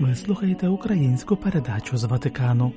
Ви слухаєте українську передачу з Ватикану.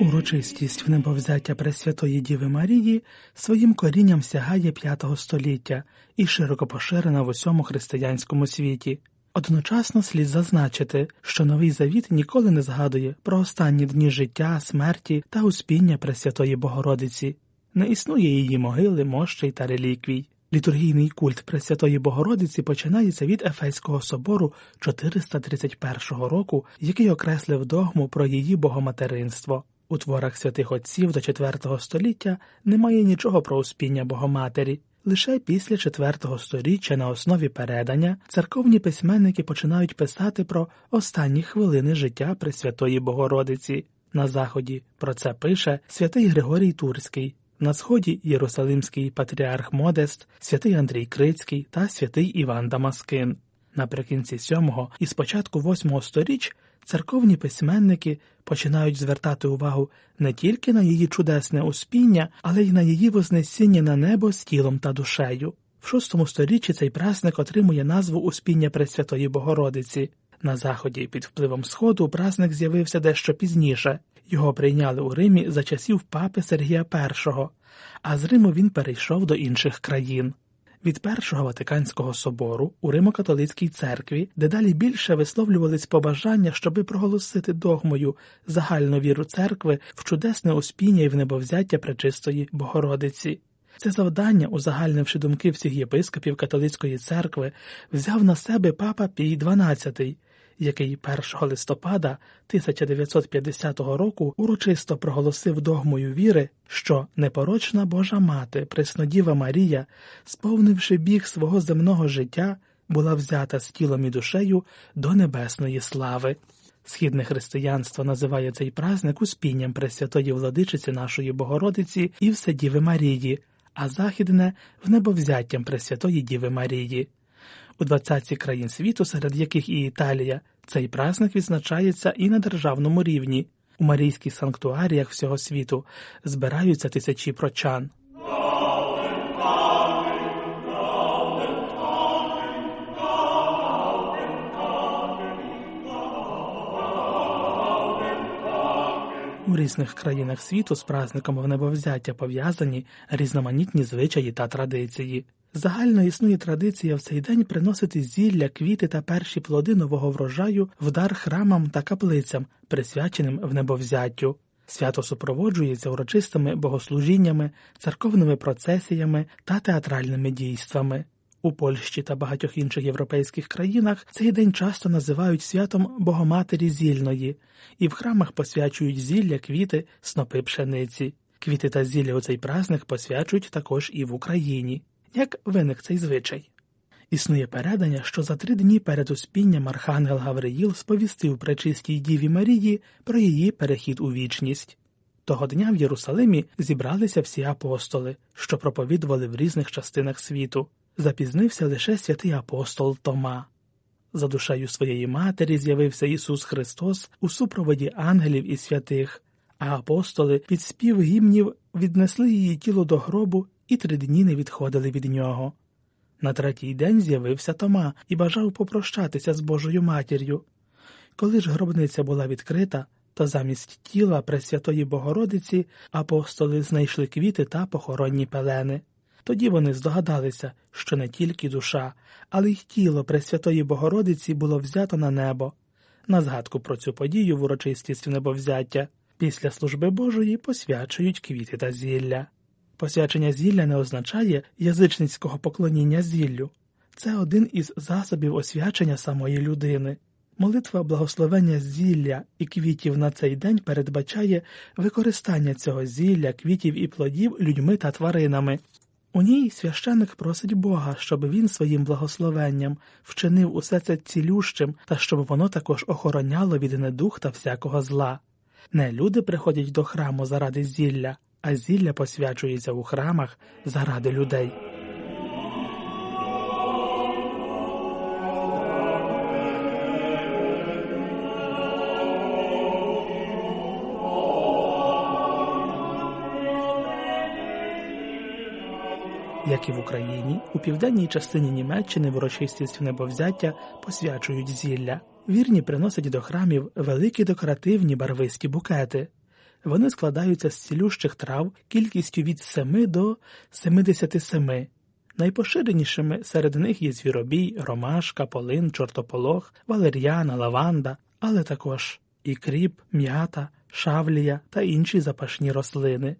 Урочистість в небовзяття Пресвятої Діви Марії своїм корінням сягає V століття і широко поширена в усьому християнському світі. Одночасно слід зазначити, що новий завіт ніколи не згадує про останні дні життя, смерті та успіння Пресвятої Богородиці, не існує її могили, мощей та реліквій. Літургійний культ Пресвятої Богородиці починається від Ефеського собору 431 року, який окреслив догму про її богоматеринство. У творах святих отців до IV століття немає нічого про успіння Богоматері. Лише після IV століття на основі передання церковні письменники починають писати про останні хвилини життя Пресвятої Богородиці. На заході про це пише святий Григорій Турський, на сході Єрусалимський патріарх Модест, святий Андрій Крицький та святий Іван Дамаскин. Наприкінці сьомого і спочатку восьмого сторіч церковні письменники починають звертати увагу не тільки на її чудесне успіння, але й на її вознесіння на небо з тілом та душею. В шостому сторіччі цей праздник отримує назву Успіння Пресвятої Богородиці. На заході під впливом Сходу праздник з'явився дещо пізніше. Його прийняли у Римі за часів папи Сергія І, а з Риму він перейшов до інших країн. Від Першого Ватиканського собору у Римо-католицькій церкві дедалі більше висловлювались побажання, щоби проголосити догмою загальну віру церкви в чудесне успіння і в небовзяття пречистої Богородиці. Це завдання, узагальнивши думки всіх єпископів католицької церкви, взяв на себе папа Пій XII, який 1 листопада 1950 року урочисто проголосив догмою віри, що непорочна Божа мати, Преснодіва Марія, сповнивши біг свого земного життя, була взята з тілом і душею до небесної слави. Східне християнство називає цей праздник успінням Пресвятої владичиці нашої Богородиці і Вседіви Марії, а західне внебовзяттям Пресвятої Діви Марії. У 20 країн світу, серед яких і Італія, цей праздник відзначається і на державному рівні. У марійських санктуаріях всього світу збираються тисячі прочан. У різних країнах світу з праздником внебовзяття пов'язані різноманітні звичаї та традиції. Загально існує традиція в цей день приносити зілля, квіти та перші плоди нового врожаю в дар храмам та каплицям, присвяченим внебовзяттю. Свято супроводжується урочистими богослужіннями, церковними процесіями та театральними дійствами. У Польщі та багатьох інших європейських країнах цей день часто називають святом Богоматері Зільної, і в храмах посвячують зілля, квіти, снопи пшениці. Квіти та зілля у цей праздник посвячують також і в Україні. Як виник цей звичай? Існує передання, що за три дні перед успінням Архангел Гавриїл сповістив пречистій Діві Марії про її перехід у вічність. Того дня в Єрусалимі зібралися всі апостоли, що проповідували в різних частинах світу. Запізнився лише святий апостол Тома. За душею своєї матері з'явився Ісус Христос у супроводі ангелів і святих, а апостоли під спів гімнів віднесли її тіло до гробу і три дні не відходили від нього. На третій день з'явився Тома і бажав попрощатися з Божою матір'ю. Коли ж гробниця була відкрита, то замість тіла Пресвятої Богородиці апостоли знайшли квіти та похоронні пелени. Тоді вони здогадалися, що не тільки душа, але й тіло Пресвятої Богородиці було взято на небо. На згадку про цю подію в урочистість небовзяття після служби Божої посвячують квіти та зілля. Посвячення зілля не означає язичницького поклоніння зіллю, це один із засобів освячення самої людини. Молитва благословення зілля і квітів на цей день передбачає використання цього зілля, квітів і плодів людьми та тваринами. У ній священик просить Бога, щоб він своїм благословенням вчинив усе це цілющим та щоб воно також охороняло від недух та всякого зла. Не люди приходять до храму заради зілля, а зілля посвячується у храмах заради людей. Як і в Україні, у південній частині Німеччини в урочистість небовзяття посвячують зілля. Вірні приносять до храмів великі декоративні барвиські букети. Вони складаються з цілющих трав кількістю від 7 до 77. Найпоширенішими серед них є звіробій, ромашка, полин, чортополох, валер'яна, лаванда, але також і кріп, м'ята, шавлія та інші запашні рослини.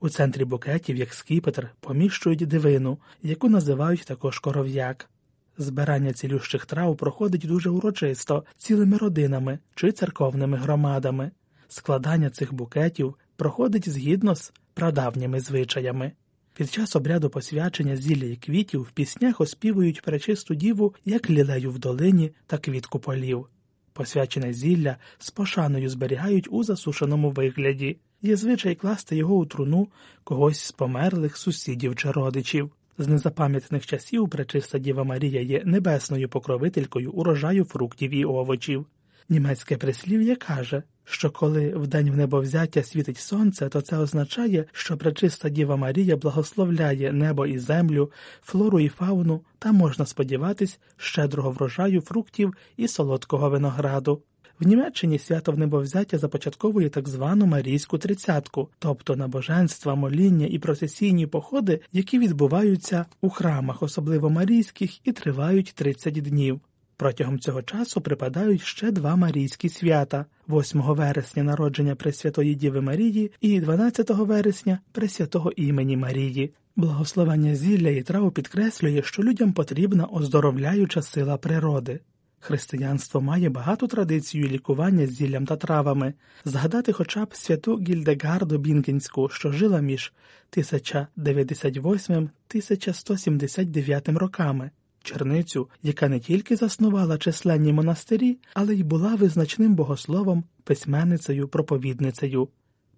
У центрі букетів, як скіпетр, поміщують дивину, яку називають також коров'як. Збирання цілющих трав проходить дуже урочисто, цілими родинами чи церковними громадами. Складання цих букетів проходить згідно з прадавніми звичаями. Під час обряду посвячення зілля і квітів в піснях оспівують пречисту діву як лілею в долині та квітку полів. Посвячене зілля з пошаною зберігають у засушеному вигляді. Є звичай класти його у труну когось з померлих сусідів чи родичів. З незапам'ятних часів пречиста Діва Марія є небесною покровителькою урожаю фруктів і овочів. Німецьке прислів'я каже, що коли в день в небовзяття світить сонце, то це означає, що пречиста Діва Марія благословляє небо і землю, флору і фауну, та можна сподіватись щедрого врожаю фруктів і солодкого винограду. В Німеччині свято в небовзяття започатковує так звану Марійську тридцятку, тобто набоженства, моління і процесійні походи, які відбуваються у храмах, особливо марійських, і тривають 30 днів. Протягом цього часу припадають ще два марійські свята 8 вересня народження Пресвятої Діви Марії і 12 вересня Пресвятого імені Марії. Благословення зілля і трав підкреслює, що людям потрібна оздоровляюча сила природи. Християнство має багату традицію лікування зіллям та травами, згадати хоча б святу Гільдегарду Бінкінську, що жила між 1098 1179 роками, черницю, яка не тільки заснувала численні монастирі, але й була визначним богословом, письменницею, проповідницею.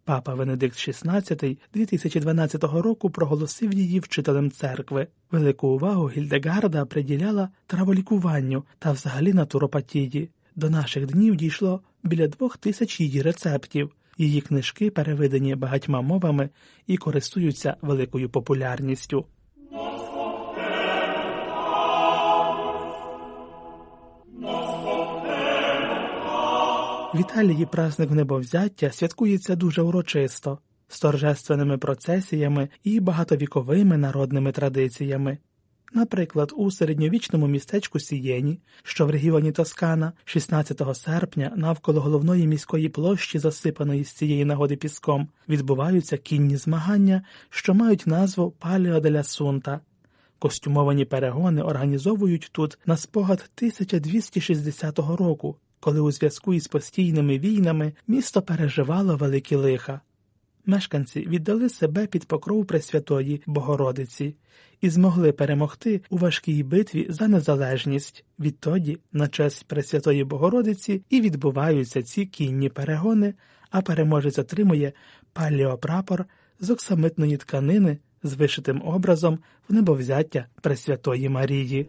Папа Венедикт XVI 2012 року проголосив її вчителем церкви. Велику увагу Гільдегарда приділяла траволікуванню та взагалі натуропатії. До наших днів дійшло біля двох тисяч її рецептів. Її книжки переведені багатьма мовами і користуються великою популярністю. В Італії праздник небовзяття святкується дуже урочисто, з торжественними процесіями і багатовіковими народними традиціями. Наприклад, у середньовічному містечку Сієні, що в регіоні Тоскана, 16 серпня, навколо головної міської площі, засипаної з цієї нагоди піском, відбуваються кінні змагання, що мають назву Паліо деля Сунта. Костюмовані перегони організовують тут на спогад 1260 року коли у зв'язку із постійними війнами місто переживало великі лиха. Мешканці віддали себе під покров Пресвятої Богородиці і змогли перемогти у важкій битві за незалежність. Відтоді, на честь Пресвятої Богородиці, і відбуваються ці кінні перегони, а переможець отримує паліопрапор з оксамитної тканини з вишитим образом в небовзяття Пресвятої Марії.